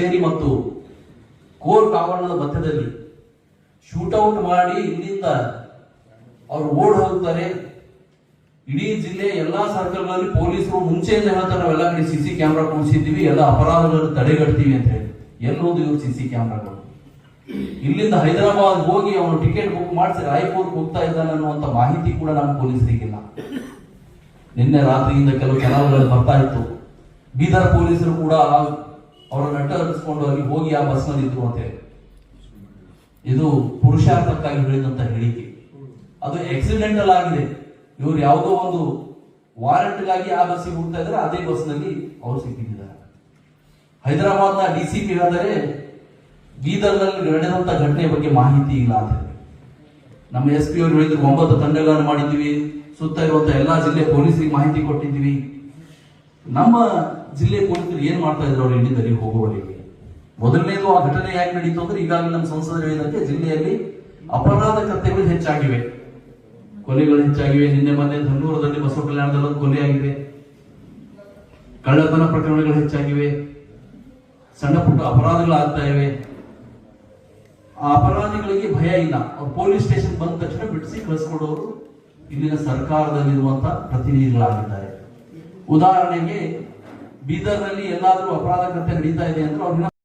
ಕಚೇರಿ ಮತ್ತು ಕೋರ್ಟ್ ಆವರಣದ ಮಧ್ಯದಲ್ಲಿ ಶೂಟೌಟ್ ಮಾಡಿ ಇಲ್ಲಿಂದ ಅವ್ರು ಓಡ್ ಹೋಗ್ತಾರೆ. ಇಡೀ ಜಿಲ್ಲೆ ಎಲ್ಲಾ ಸರ್ಕಲ್ಗಳಲ್ಲಿ ಪೊಲೀಸರು ಮುಂಚೆಯಿಂದ ಹೇಳ್ತಾರೆ, ನಾವೆಲ್ಲ ಕಡೆ ಸಿಸಿ ಕ್ಯಾಮ್ರಾ ಕೂಡಿಸಿದ್ದೀವಿ, ಎಲ್ಲ ಅಪರಾಧಗಳನ್ನು ತಡೆಗಟ್ತೀವಿ ಅಂತ ಹೇಳಿ. ಎಲ್ಲೋದು ಇವ್ರು ಸಿಸಿ ಕ್ಯಾಮ್ರಾಗಳು. ಇಲ್ಲಿಂದ ಹೈದರಾಬಾದ್ ಹೋಗಿ ಅವನು ಟಿಕೆಟ್ ಬುಕ್ ಮಾಡಿಸಿ ರಾಯಪುರ್ಗೆ ಹೋಗ್ತಾ ಇದ್ದಾನೆ ಅನ್ನುವಂತ ಮಾಹಿತಿ ಕೂಡ ನಮ್ಮ ಪೊಲೀಸರಿಗಿಲ್ಲ. ನಿನ್ನೆ ರಾತ್ರಿಯಿಂದ ಕೆಲವು ಚಾನಲ್ಗಳಲ್ಲಿ ಬರ್ತಾ ಇತ್ತು. ಬೀದರ್ ಪೊಲೀಸರು ಕೂಡ ಅವರನ್ನ ಅಡ್ಡಗಿಸ್ಕೊಂಡು ಅಲ್ಲಿ ಹೋಗಿ ಆ ಬಸ್ನಲ್ಲಿ ಇದ್ರು ಅಂತ ಇದು ಪುರುಷಾರ್ಥಕ್ಕಾಗಿ ಹೇಳಿದಂತ ಹೇಳಿಕೆ. ಅದು ಆಕ್ಸಿಡೆಂಟಲ್ ಆಗಿದೆ. ಇವರು ಯಾವುದೋ ಒಂದು ವಾರಂಟ್ಗಾಗಿ ಆ ಬಸ್ಸಿಗೆ ಹೋಗ್ತಾ ಇದ್ರೆ ಅದೇ ಬಸ್ನಲ್ಲಿ ಅವರು ಸಿಕ್ಕಿದ್ದಾರೆ. ಹೈದರಾಬಾದ್ನ ಡಿ ಸಿ ಪಿ ಹೇಳಿದರೆ, ಬೀದರ್ನಲ್ಲಿ ನಡೆದಂತ ಘಟನೆ ಬಗ್ಗೆ ಮಾಹಿತಿ ಇಲ್ಲ ಅಂತ ನಮ್ಮ ಎಸ್ ಪಿ ಅವರು ಹೇಳಿದ್ರು, ಒಂಬತ್ತು ತಂಡಗಳನ್ನು ಮಾಡಿದ್ದೀವಿ, ಸುತ್ತ ಇರುವಂತ ಎಲ್ಲಾ ಜಿಲ್ಲೆ ಪೊಲೀಸರಿಗೆ ಮಾಹಿತಿ ಕೊಟ್ಟಿದ್ದೀವಿ. ನಮ್ಮ ಜಿಲ್ಲೆ ಪೊಲೀಸರು ಏನ್ ಮಾಡ್ತಾ ಇದ್ರು ಅವರು ಇಂಡಿಯಲ್ಲಿ ಹೋಗುವವರಿಗೆ? ಮೊದಲನೇದು ಆ ಘಟನೆ ಯಾಕೆ ನಡೀತು ಅಂದ್ರೆ ಈಗಾಗಲೇ ನಮ್ಮ ಸಂಸದರು ಹೇಳಿದಂತೆ ಜಿಲ್ಲೆಯಲ್ಲಿ ಅಪರಾಧ ಕೃತ್ಯಗಳು ಹೆಚ್ಚಾಗಿವೆ. ಕೊಲೆಗಳು ಹೆಚ್ಚಾಗಿವೆ. ನಿನ್ನೆ ಮೊನ್ನೆ ಧನ್ನೂರದಲ್ಲಿ ಬಸವ ಕಲ್ಯಾಣದಲ್ಲಿ ಒಂದು ಕೊಲೆ ಆಗಿದೆ. ಕಳ್ಳತನ ಪ್ರಕರಣಗಳು ಹೆಚ್ಚಾಗಿವೆ. ಸಣ್ಣ ಪುಟ್ಟ ಅಪರಾಧಗಳು ಆಗ್ತಾ ಇವೆ. ಆ ಅಪರಾಧಿಗಳಿಗೆ ಭಯ ಇಲ್ಲ. ಅವ್ರು ಪೊಲೀಸ್ ಸ್ಟೇಷನ್ ಬಂದ ತಕ್ಷಣ ಬಿಡಿಸಿ ಕಳಿಸ್ಕೊಡೋರು. ಇಲ್ಲಿನ ಸರ್ಕಾರದಲ್ಲಿರುವಂತಹ ಪ್ರತಿನಿಧಿಗಳಾಗಿದ್ದಾರೆ. ಉದಾಹರಣೆಗೆ ಬೀದರ್ನಲ್ಲಿ ಎಲ್ಲಾದರೂ ಅಪರಾಧ ಕೃತ್ಯ ನಡೀತಾ ಇದೆ ಅಂದ್ರೆ ಅವ್ರನ್ನ